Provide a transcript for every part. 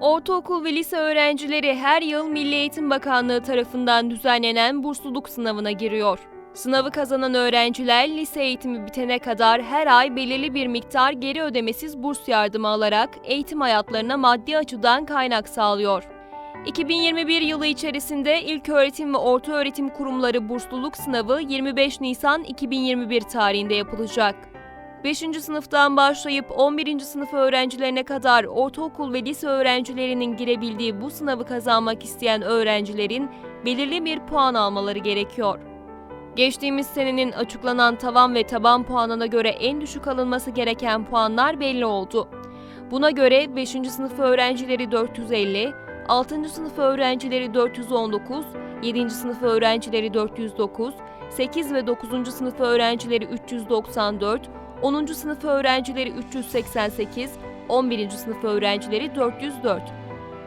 Ortaokul ve lise öğrencileri her yıl Milli Eğitim Bakanlığı tarafından düzenlenen bursluluk sınavına giriyor. Sınavı kazanan öğrenciler lise eğitimi bitene kadar her ay belirli bir miktar geri ödemesiz burs yardımı alarak eğitim hayatlarına maddi açıdan kaynak sağlıyor. 2021 yılı içerisinde İlköğretim ve Ortaöğretim Kurumları bursluluk sınavı 25 Nisan 2021 tarihinde yapılacak. 5. sınıftan başlayıp 11. sınıf öğrencilerine kadar ortaokul ve lise öğrencilerinin girebildiği bu sınavı kazanmak isteyen öğrencilerin belirli bir puan almaları gerekiyor. Geçtiğimiz senenin açıklanan tavan ve taban puanına göre en düşük alınması gereken puanlar belli oldu. Buna göre 5. sınıf öğrencileri 450, 6. sınıf öğrencileri 419, 7. sınıf öğrencileri 409, 8 ve 9. sınıf öğrencileri 394, 10. sınıf öğrencileri 388, 11. sınıf öğrencileri 404.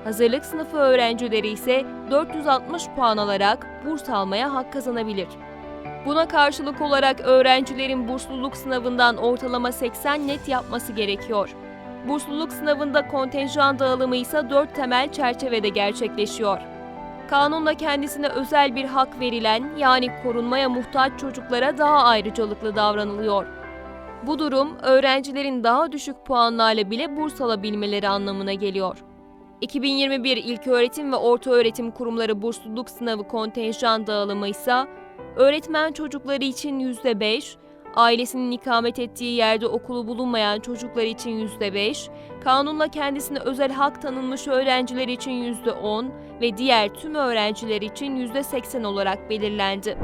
Hazırlık sınıfı öğrencileri ise 460 puan alarak burs almaya hak kazanabilir. Buna karşılık olarak öğrencilerin bursluluk sınavından ortalama 80 net yapması gerekiyor. Bursluluk sınavında kontenjan dağılımı ise 4 temel çerçevede gerçekleşiyor. Kanunla kendisine özel bir hak verilen yani korunmaya muhtaç çocuklara daha ayrıcalıklı davranılıyor. Bu durum öğrencilerin daha düşük puanlarla bile burs alabilmeleri anlamına geliyor. 2021 İlköğretim ve Ortaöğretim Kurumları bursluluk sınavı kontenjan dağılımı ise öğretmen çocukları için %5, ailesinin ikamet ettiği yerde okulu bulunmayan çocuklar için %5, kanunla kendisine özel hak tanınmış öğrenciler için %10 ve diğer tüm öğrenciler için %80 olarak belirlendi.